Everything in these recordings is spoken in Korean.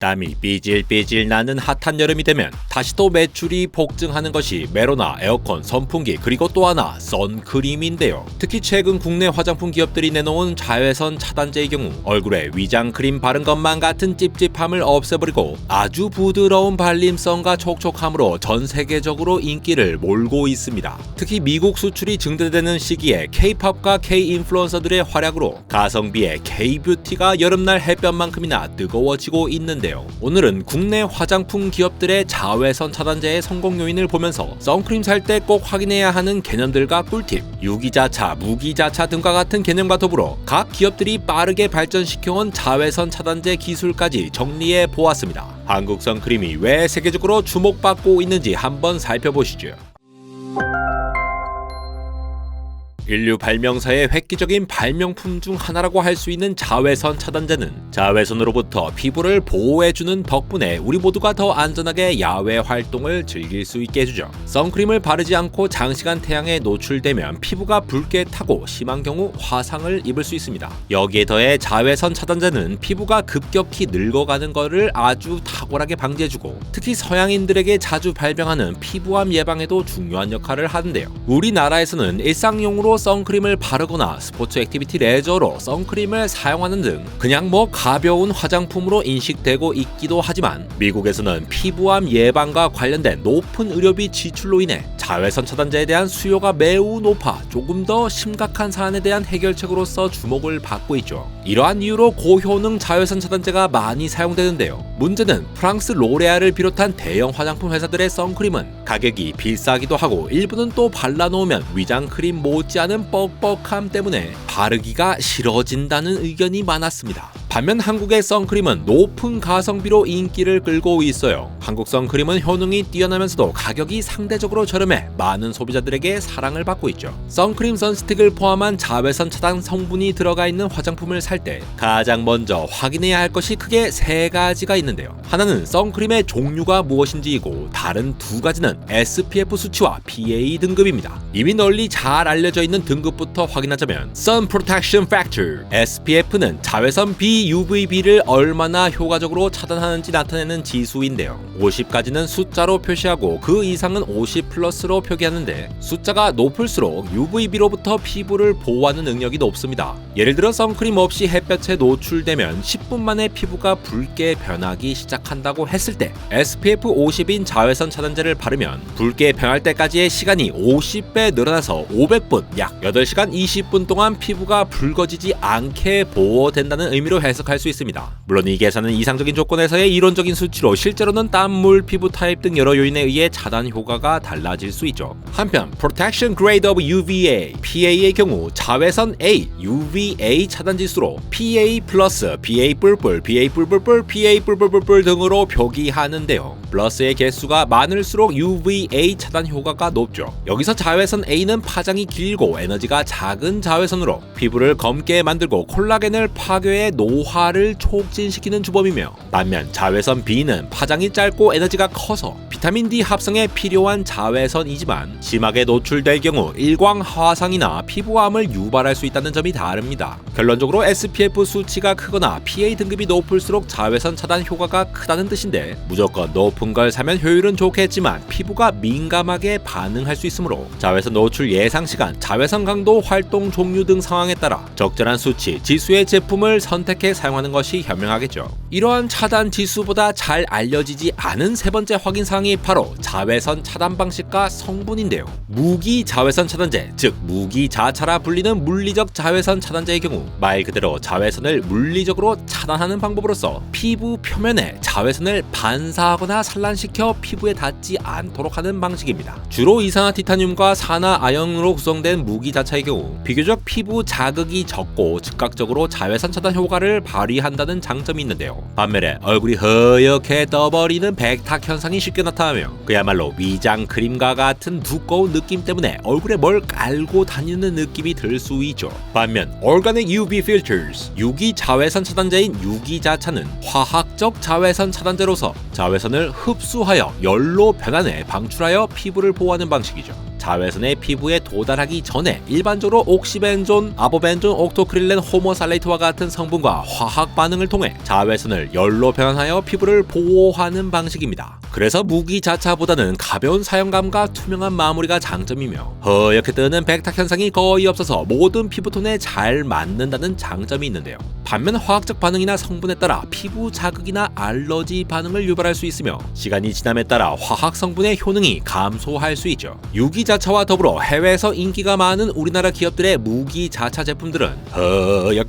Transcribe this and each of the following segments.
땀이 삐질삐질 나는 핫한 여름이 되면 다시 또 매출이 폭증하는 것이 메로나 에어컨, 선풍기 그리고 또 하나 선크림인데요. 특히 최근 국내 화장품 기업들이 내놓은 자외선 차단제의 경우 얼굴에 위장 크림 바른 것만 같은 찝찝함을 없애버리고 아주 부드러운 발림성과 촉촉함으로 전 세계적으로 인기를 몰고 있습니다. 특히 미국 수출이 증대되는 시기에 K-팝과 K-인플루언서들의 활약으로 가성비의 K-뷰티가 여름날 햇볕만큼이나 뜨거워지고 있는데 있는데요. 오늘은 국내 화장품 기업들의 자외선 차단제의 성공 요인을 보면서 선크림 살 때 꼭 확인해야 하는 개념들과 꿀팁, 유기자차, 무기자차 등과 같은 개념과 더불어 각 기업들이 빠르게 발전시켜온 자외선 차단제 기술까지 정리해 보았습니다. 한국 선크림이 왜 세계적으로 주목받고 있는지 한번 살펴보시죠. 인류 발명사의 획기적인 발명품 중 하나라고 할 수 있는 자외선 차단제는 자외선으로부터 피부를 보호해주는 덕분에 우리 모두가 더 안전하게 야외 활동을 즐길 수 있게 해주죠. 선크림을 바르지 않고 장시간 태양에 노출되면 피부가 붉게 타고 심한 경우 화상을 입을 수 있습니다. 여기에 더해 자외선 차단제는 피부가 급격히 늙어가는 것을 아주 탁월하게 방지해주고 특히 서양인들에게 자주 발병하는 피부암 예방에도 중요한 역할을 하는데요. 우리나라에서는 일상용으로 선크림을 바르거나 스포츠 액티비티 레저로 선크림을 사용하는 등 그냥 뭐 가벼운 화장품으로 인식되고 있기도 하지만 미국에서는 피부암 예방과 관련된 높은 의료비 지출로 인해 자외선 차단제에 대한 수요가 매우 높아 조금 더 심각한 사안에 대한 해결책으로서 주목을 받고 있죠. 이러한 이유로 고효능 자외선 차단제가 많이 사용되는데요. 문제는 프랑스 로레알을 비롯한 대형 화장품 회사들의 선크림은 가격이 비싸기도 하고 일부는 또 발라놓으면 위장 크림 못지않은 뻑뻑함 때문에 바르기가 싫어진다는 의견이 많았습니다. 반면 한국의 선크림은 높은 가성비로 인기를 끌고 있어요. 한국 선크림은 효능이 뛰어나면서도 가격이 상대적으로 저렴해 많은 소비자들에게 사랑을 받고 있죠. 선크림 선스틱을 포함한 자외선 차단 성분이 들어가 있는 화장품을 살 때 가장 먼저 확인해야 할 것이 크게 세 가지가 있는데요. 하나는 선크림의 종류가 무엇인지이고 다른 두 가지는 SPF 수치와 PA 등급입니다. 이미 널리 잘 알려져 있는 등급부터 확인하자면 Sun Protection Factor SPF는 자외선 BUVB를 얼마나 효과적으로 차단하는지 나타내는 지수인데요. 50까지는 숫자로 표시하고 그 이상은 50 플러스로 표기하는데 숫자가 높을수록 UVB로부터 피부를 보호하는 능력이 높습니다. 예를 들어 선크림 없이 햇볕에 노출되면 10분 만에 피부가 붉게 변하기 시작한다고 했을 때 SPF 50인 자외선 차단제를 바르면 붉게 변할 때까지의 시간이 50배 늘어나서 500분 약 8시간 20분 동안 피부가 붉어지지 않게 보호된다는 의미로 해석할 수 있습니다. 물론 이 계산은 이상적인 조건에서의 이론적인 수치로 실제로는 땀 물, 피부 타입 등 여러 요인에 의해 차단 효과가 달라질 수 있죠. 한편 Protection Grade of UVA, PA의 경우 자외선 A, UVA 차단 지수로 PA 플러스, PA 뿔뿔, PA 뿔뿔뿔, PA 뿔뿔뿔뿔 등으로 표기하는데요. 플러스의 개수가 많을수록 UVA 차단 효과가 높죠. 여기서 자외선 A는 파장이 길고 에너지가 작은 자외선으로 피부를 검게 만들고 콜라겐을 파괴해 노 화를 촉진시키는 주범이며 반면 자외선 B는 파장이 짧고 에너지가 커서 비타민 D 합성에 필요한 자외선이지만 심하게 노출될 경우 일광 화상이나 피부암을 유발할 수 있다는 점이 다릅니다. 결론적으로 SPF 수치가 크거나 PA 등급이 높을수록 자외선 차단 효과가 크다는 뜻인데 무조건 높은 걸 사면 효율은 좋겠지만 피부가 민감하게 반응할 수 있으므로 자외선 노출 예상 시간, 자외선 강도, 활동 종류 등 상황에 따라 적절한 수치, 지수의 제품을 선택해 사용하는 것이 현명하겠죠. 이러한 차단 지수보다 잘 알려지지 않은 세 번째 확인 사항이 바로 자외선 차단 방식과 성분인데요. 무기 자외선 차단제, 즉 무기 자차라 불리는 물리적 자외선 차단제의 경우 말 그대로 자외선을 물리적으로 차단하는 방법으로서 피부 표면에 자외선을 반사하거나 산란시켜 피부에 닿지 않도록 하는 방식입니다. 주로 이산화 티타늄과 산화 아연으로 구성된 무기 자차의 경우 비교적 피부 자극이 적고 즉각적으로 자외선 차단 효과를 발휘한다는 장점이 있는데요. 반면에 얼굴이 허옇게 떠버리는 백탁 현상이 쉽게 나타나며 그야말로 위장 크림과 같은 두꺼운 느낌 때문에 얼굴에 뭘 깔고 다니는 느낌이 들 수 있죠. 반면 Organic UV Filters 유기 자외선 차단제인 유기 자차는 화학적 자외선 차단제로서 자외선을 흡수하여 열로 변환해 방출하여 피부를 보호하는 방식이죠. 자외선의 피부에 도달하기 전에 일반적으로 옥시벤존, 아보벤존, 옥토크릴렌, 호모살레이트와 같은 성분과 화학 반응을 통해 자외선을 열로 변환하여 피부를 보호하는 방식입니다. 그래서 무기 자차보다는 가벼운 사용감과 투명한 마무리가 장점이며 허옇게 뜨는 백탁 현상이 거의 없어서 모든 피부톤에 잘 맞는다는 장점이 있는데요. 반면 화학적 반응이나 성분에 따라 피부 자극이나 알러지 반응을 유발할 수 있으며 시간이 지남에 따라 화학 성분의 효능이 감소할 수 있죠. 유기 자차와 더불어 해외에서 인기가 많은 우리나라 기업들의 무기 자차 제품들은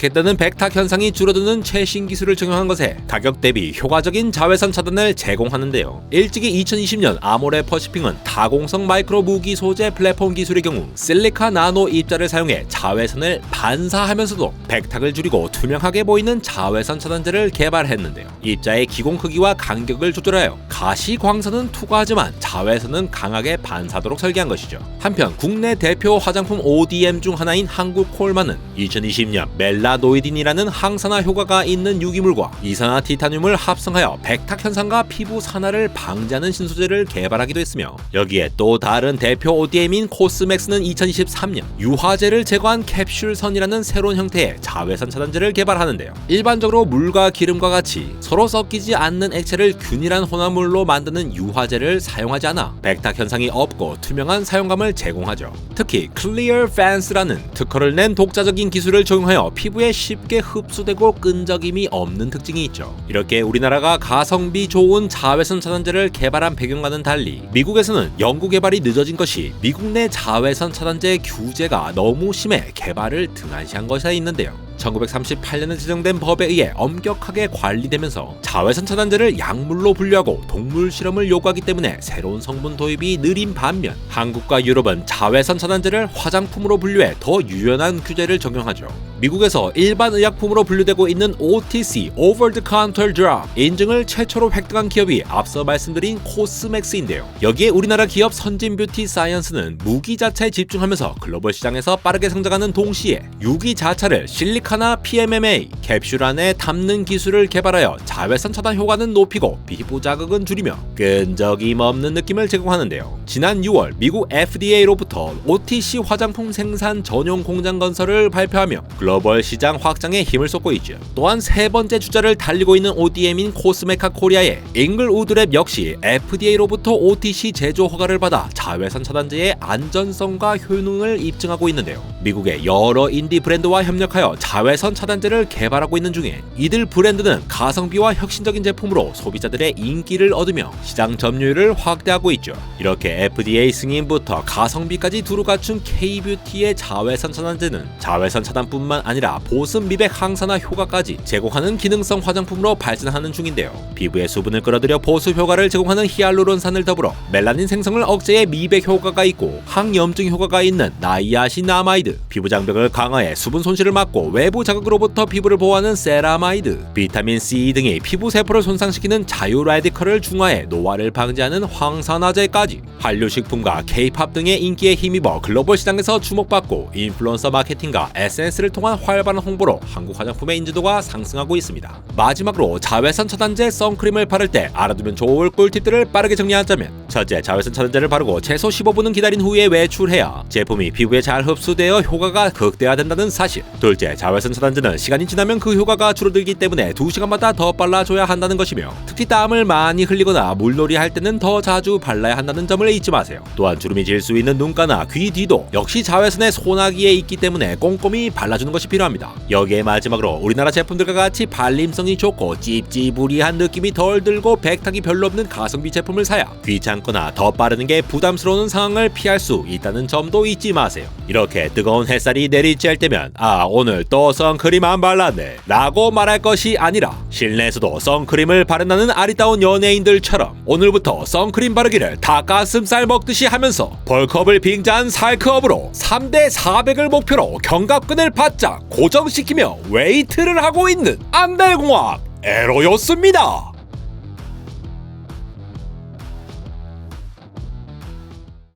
뜨는 백탁 현상이 줄어드는 최신 기술을 적용한 것에 가격 대비 효과적인 자외선 차단을 제공하는데요. 일찍이 2020년 아모레 퍼시픽은 다공성 마이크로 무기 소재 플랫폼 기술의 경우 실리카 나노 입자를 사용해 자외선을 반사하면서도 백탁을 줄이고 투명 하게 보이는 자외선 차단제를 개발했는데요. 입자의 기공 크기와 간격을 조절하여 가시 광선은 투과하지만 자외선은 강하게 반사도록 설계한 것이죠. 한편 국내 대표 화장품 ODM 중 하나인 한국 콜마는 2020년 멜라노이딘이라는 항산화 효과가 있는 유기물과 이산화 티타늄을 합성하여 백탁 현상과 피부 산화를 방지하는 신소재를 개발하기도 했으며 여기에 또 다른 대표 ODM인 코스맥스는 2023년 유화제를 제거한 캡슐선이라는 새로운 형태의 자외선 차단제를 개발 하는데요. 일반적으로 물과 기름과 같이 서로 섞이지 않는 액체를 균일한 혼합물로 만드는 유화제를 사용하지 않아 백탁 현상이 없고 투명한 사용감을 제공하죠. 특히 Clear Fance라는 특허를 낸 독자적인 기술을 적용하여 피부에 쉽게 흡수되고 끈적임이 없는 특징이 있죠. 이렇게 우리나라가 가성비 좋은 자외선 차단제를 개발한 배경과는 달리 미국에서는 연구 개발이 늦어진 것이 미국 내 자외선 차단제 규제가 너무 심해 개발을 등한시한 것에 있는데요. 1938년에 제정된 법에 의해 엄격하게 관리되면서 자외선 차단제를 약물로 분류하고 동물 실험을 요구하기 때문에 새로운 성분 도입이 느린 반면 한국과 유럽은 자외선 차단제를 화장품으로 분류해 더 유연한 규제를 적용하죠. 미국에서 일반 의약품으로 분류되고 있는 OTC (Over the Counter Drug) 인증을 최초로 획득한 기업이 앞서 말씀드린 코스맥스인데요. 여기에 우리나라 기업 선진 뷰티 사이언스는 무기 자체에 집중하면서 글로벌 시장에서 빠르게 성장하는 동시에 유기 자차를 실리카나 PMMA 캡슐 안에 담는 기술을 개발하여 자외선 차단 효과는 높이고 피부 자극은 줄이며 끈적임 없는 느낌을 제공하는데요. 지난 6월 미국 FDA로부터 OTC 화장품 생산 전용 공장 건설을 발표하며 글로벌 시장 확장에 힘을 쏟고 있죠. 또한 세 번째 주자를 달리고 있는 ODM인 코스메카 코리아의 잉글우드랩 역시 FDA로부터 OTC 제조 허가를 받아 자외선 차단제의 안전성과 효능을 입증하고 있는데요. 미국의 여러 인디 브랜드와 협력하여 자외선 차단제를 개발하고 있는 중에 이들 브랜드는 가성비와 혁신적인 제품으로 소비자들의 인기를 얻으며 시장 점유율을 확대하고 있죠. 이렇게 FDA 승인부터 가성비까지 두루 갖춘 K-뷰티의 자외선 차단제는 자외선 차단뿐만 아니라 보습 미백 항산화 효과까지 제공하는 기능성 화장품으로 발전하는 중인데요. 피부의 수분을 끌어들여 보습 효과를 제공하는 히알루론산을 더불어 멜라닌 생성을 억제해 미백 효과가 있고 항염증 효과가 있는 나이아신아마이드, 피부 장벽을 강화해 수분 손실을 막고 외부 자극으로부터 피부를 보호하는 세라마이드, 비타민 C 등이 피부 세포를 손상시키는 자유 라디컬을 중화해 노화를 방지하는 황산화제까지 한류식품과 K-팝 등의 인기에 힘입어 글로벌 시장에서 주목받고 인플루언서 마케팅과 SNS를 통한 활발한 홍보로 한국 화장품의 인지도가 상승하고 있습니다. 마지막으로 자외선 차단제 선크림을 바를 때 알아두면 좋을 꿀팁들을 빠르게 정리하자면 첫째, 자외선 차단제를 바르고 최소 15분은 기다린 후에 외출해야 제품이 피부에 잘 흡수되어 효과가 극대화된다는 사실. 둘째, 자외선 차단제는 시간이 지나면 그 효과가 줄어들기 때문에 2시간마다 더 발라줘야 한다는 것이며 특히 땀을 많이 흘리거나 물놀이 할 때는 더 자주 발라야 한다는 점을 잊지 마세요. 또한 주름이 질 수 있는 눈가나 귀 뒤도 역시 자외선의 소나기에 있기 때문에 꼼꼼히 발라주는 것이 필요합니다. 여기에 마지막으로 우리나라 제품들과 같이 발림성이 좋고 찝찝우리한 느낌이 덜 들고 백탁이 별로 없는 가성비 제품을 사야 귀찮거나 더 빠르는 게 부담스러운 상황을 피할 수 있다는 점도 잊지 마세요. 이렇게 뜨거운 햇살이 내리쬐을 때면 아 오늘 또 선크림 안 발랐네 라고 말할 것이 아니라 실내에서도 선크림을 바른다는 아리따운 연예인들처럼 오늘부터 선크림 바르기를 닭가슴살 먹듯이 하면서 벌컵을 빙자한 살크업으로 3대 400을 목표로 견갑근을 바짝 고정시키며 웨이트를 하고 있는 안달공학 에로였습니다.